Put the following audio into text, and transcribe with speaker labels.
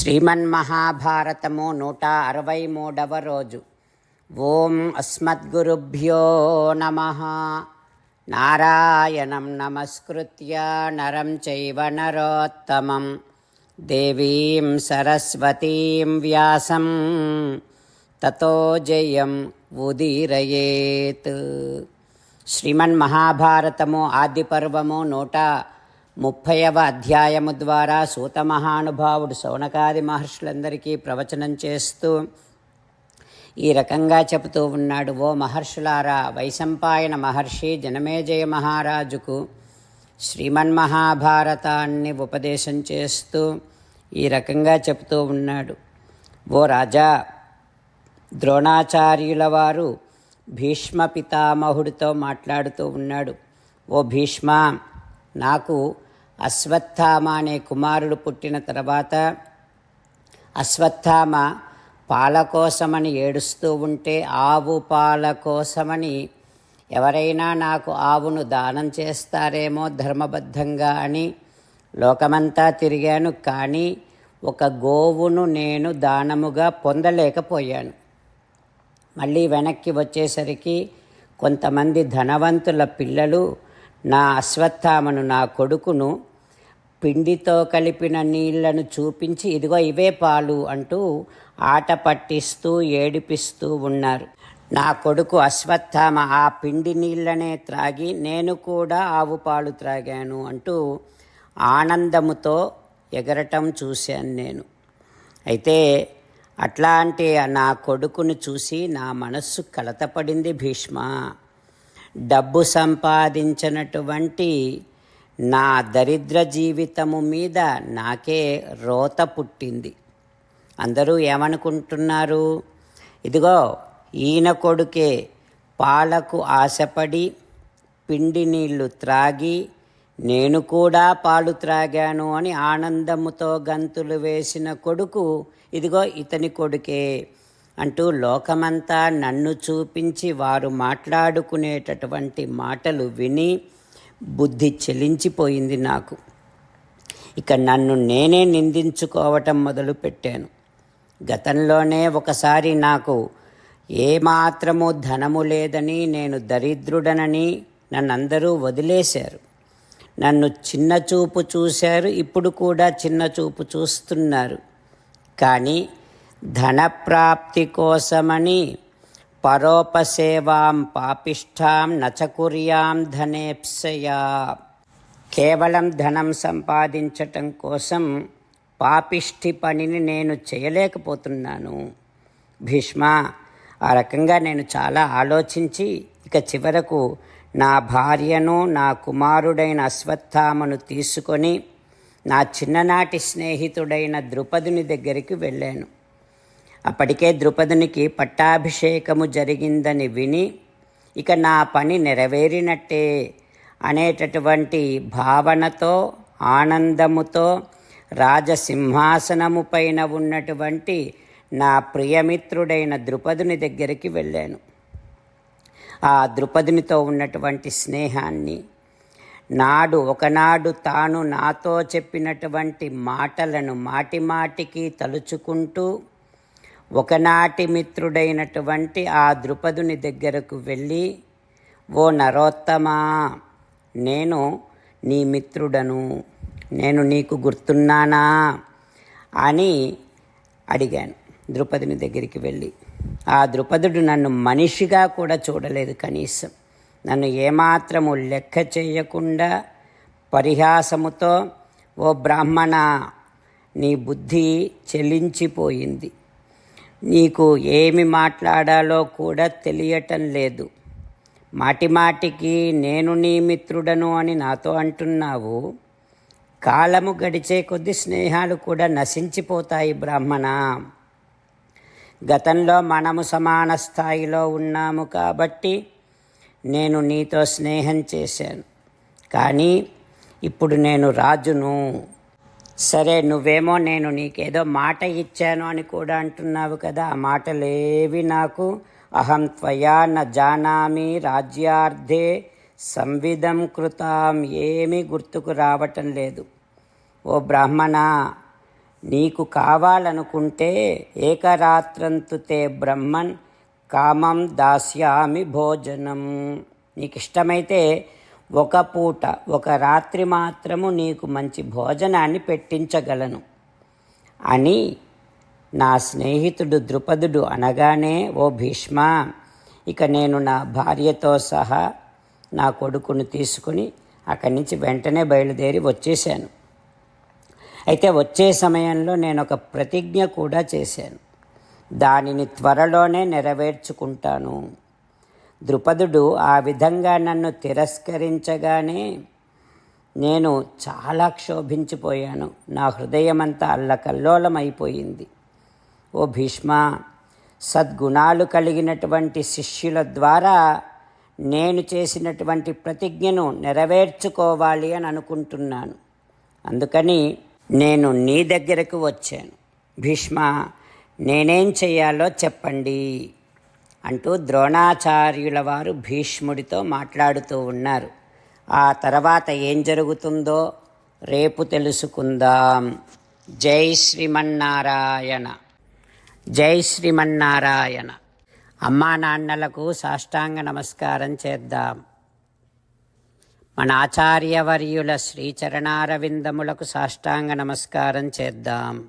Speaker 1: శ్రీమన్మహాభారతము నూట అరవై మూడవ రోజు ఓం అస్మద్గురుభ్యో నమ నారాయణం నమస్కృత్య నరం చైవ నరోత్తమం దేవీం సరస్వతీం వ్యాసం తతో జయం ఉదీరయేత్ శ్రీమన్మహాభారతము ఆది పర్వము నూట ముప్పైవ అధ్యాయము ద్వారా సూత మహానుభావుడు శౌనకాది మహర్షులందరికీ ప్రవచనం చేస్తూ ఈ రకంగా చెబుతూ ఉన్నాడు ఓ మహర్షులారా వైశంపాయన మహర్షి జనమేజయ మహారాజుకు శ్రీమన్మహాభారతాన్ని ఉపదేశం చేస్తూ ఈ రకంగా చెబుతూ ఉన్నాడు. ఓ రాజా ద్రోణాచార్యుల వారు భీష్మ పితామహుడితో మాట్లాడుతూ ఉన్నాడు. ఓ భీష్మ నాకు అశ్వత్థామ అనే కుమారుడు పుట్టిన తర్వాత అశ్వత్థామ పాల కోసమని ఏడుస్తూ ఉంటే ఆవు పాల కోసమని ఎవరైనా నాకు ఆవును దానం చేస్తారేమో ధర్మబద్ధంగా అని లోకమంతా తిరిగాను కానీ ఒక గోవును నేను దానముగా పొందలేకపోయాను. మళ్ళీ వెనక్కి వచ్చేసరికి కొంతమంది ధనవంతుల పిల్లలు నా అశ్వత్థామను నా కొడుకును పిండితో కలిపిన నీళ్ళను చూపించి ఇదిగో ఇవే పాలు అంటూ ఆట పట్టిస్తూ ఏడిపిస్తూ ఉన్నారు. నా కొడుకు అశ్వత్థామ ఆ పిండి నీళ్ళనే త్రాగి నేను కూడా ఆవు పాలు త్రాగాను అంటూ ఆనందముతో ఎగరటం చూశాను నేను. అయితే అట్లాంటి నా కొడుకును చూసి నా మనస్సు కలతపడింది భీష్మ. డబ్బు సంపాదించినటువంటి నా దరిద్ర జీవితము మీద నాకే రోత పుట్టింది. అందరూ ఏమనుకుంటున్నారు? ఇదిగో ఈయన కొడుకే పాలకు ఆశపడి పిండి నీళ్ళు త్రాగి నేను కూడా పాలు త్రాగాను అని ఆనందముతో గంతులు వేసిన కొడుకు ఇదిగో ఇతని కొడుకే. అంటూ లోకమంతా నన్ను చూపించి వారు మాట్లాడుకునేటటువంటి మాటలు విని బుద్ధి చెలించిపోయింది నాకు. ఇక నన్ను నేనే నిందించుకోవటం మొదలుపెట్టాను గతంలోనే ఒకసారి నాకు ఏమాత్రము ధనము లేదని నేను దరిద్రుడనని నన్నందరూ వదిలేశారు. నన్ను చిన్న చూపు చూశారు ఇప్పుడు కూడా చిన్న చూపు చూస్తున్నారు. కానీ ధనప్రాప్తి కోసమని పరోపసేవాం పాపిష్టాం నచకుర్యాం ధనేప్సయా. కేవలం ధనం సంపాదించటం కోసం పాపిష్టి పనిని నేను చేయలేకపోతున్నాను. భీష్మ ఆ రకంగా నేను చాలా ఆలోచించి ఇక చివరకు నా భార్యను నా కుమారుడైన అశ్వత్థామను తీసుకొని నా చిన్ననాటి స్నేహితుడైన ద్రుపదుని దగ్గరికి వెళ్ళాను. అప్పటికే ద్రుపదునికి పట్టాభిషేకము జరిగిందని విని ఇక నా పని నెరవేరినట్టే అనేటటువంటి భావనతో ఆనందముతో రాజసింహాసనము పైన ఉన్నటువంటి నా ప్రియమిత్రుడైన ద్రుపదుని దగ్గరికి వెళ్ళాను. ఆ ద్రుపదునితో ఉన్నటువంటి స్నేహాన్ని నాడు ఒకనాడు తాను నాతో చెప్పినటువంటి మాటలను మాటి మాటికి తలుచుకుంటూ ఒకనాటి మిత్రుడైనటువంటి ఆ ద్రుపదుని దగ్గరకు వెళ్ళి ఓ నరోత్తమా నేను నీ మిత్రుడను నేను నీకు గుర్తున్నానా? అని అడిగాను ద్రుపదుని దగ్గరికి వెళ్ళి. ఆ ద్రుపదుడు నన్ను మనిషిగా కూడా చూడలేదు కనీసం. నన్ను ఏమాత్రము లెక్క చేయకుండా పరిహాసముతో ఓ బ్రాహ్మణ నీ బుద్ధి చెలించిపోయింది. నీకు ఏమి మాట్లాడాలో కూడా తెలియటం లేదు. మాటిమాటికి నేను నీ మిత్రుడను అని నాతో అంటున్నావు. కాలము గడిచే కొద్ది స్నేహాలు కూడా నశించిపోతాయి బ్రాహ్మణ. గతంలో మనము సమాన స్థాయిలో ఉన్నాము కాబట్టి నేను నీతో స్నేహం చేశాను. కానీ ఇప్పుడు నేను రాజును. సరే నువ్వేమో నేను నీకేదో మాట ఇచ్చాను అని కూడా అంటున్నావు కదా. ఆ మాటలేవి నాకు? అహం త్వయా న జానామి రాజ్యార్థే సంవిధం కృతాం ఏమీ గుర్తుకు రావటం లేదు. ఓ బ్రాహ్మణ నీకు కావాలనుకుంటే ఏకరాత్రంతుతే బ్రహ్మన్ కామం దాస్యామి భోజనం. నీకు ఇష్టమైతే ఒక పూట ఒక రాత్రి మాత్రము నీకు మంచి భోజనాన్ని పెట్టించగలను. అని నా స్నేహితుడు ద్రుపదుడు అనగానే ఓ భీష్మ ఇక నేను నా భార్యతో సహా నా కొడుకును తీసుకుని అక్కడి నుంచి వెంటనే బయలుదేరి వచ్చేసాను అయితే వచ్చే సమయంలో నేను ఒక ప్రతిజ్ఞ కూడా చేశాను. దానిని త్వరలోనే నెరవేర్చుకుంటాను. ద్రుపదుడు ఆ విధంగా నన్ను తిరస్కరించగానే నేను చాలా క్షోభించిపోయాను. నా హృదయమంతా అల్లకల్లోలమైపోయింది. ఓ భీష్మ సద్గుణాలు కలిగినటువంటి శిష్యుల ద్వారా నేను చేసినటువంటి ప్రతిజ్ఞను నెరవేర్చుకోవాలి అని అనుకుంటున్నాను. అందుకని నేను నీ దగ్గరకు వచ్చాను. భీష్మ నేనేం చేయాలో చెప్పండి. అంటూ ద్రోణాచార్యుల వారు భీష్ముడితో మాట్లాడుతూ ఉన్నారు. ఆ తర్వాత ఏం జరుగుతుందో రేపు తెలుసుకుందాం. జై శ్రీమన్నారాయణ. జై శ్రీమన్నారాయణ. అమ్మా నాన్నలకు సాష్టాంగ నమస్కారం చేద్దాం. మన ఆచార్యవర్యుల శ్రీచరణారవిందములకు సాష్టాంగ నమస్కారం చేద్దాం.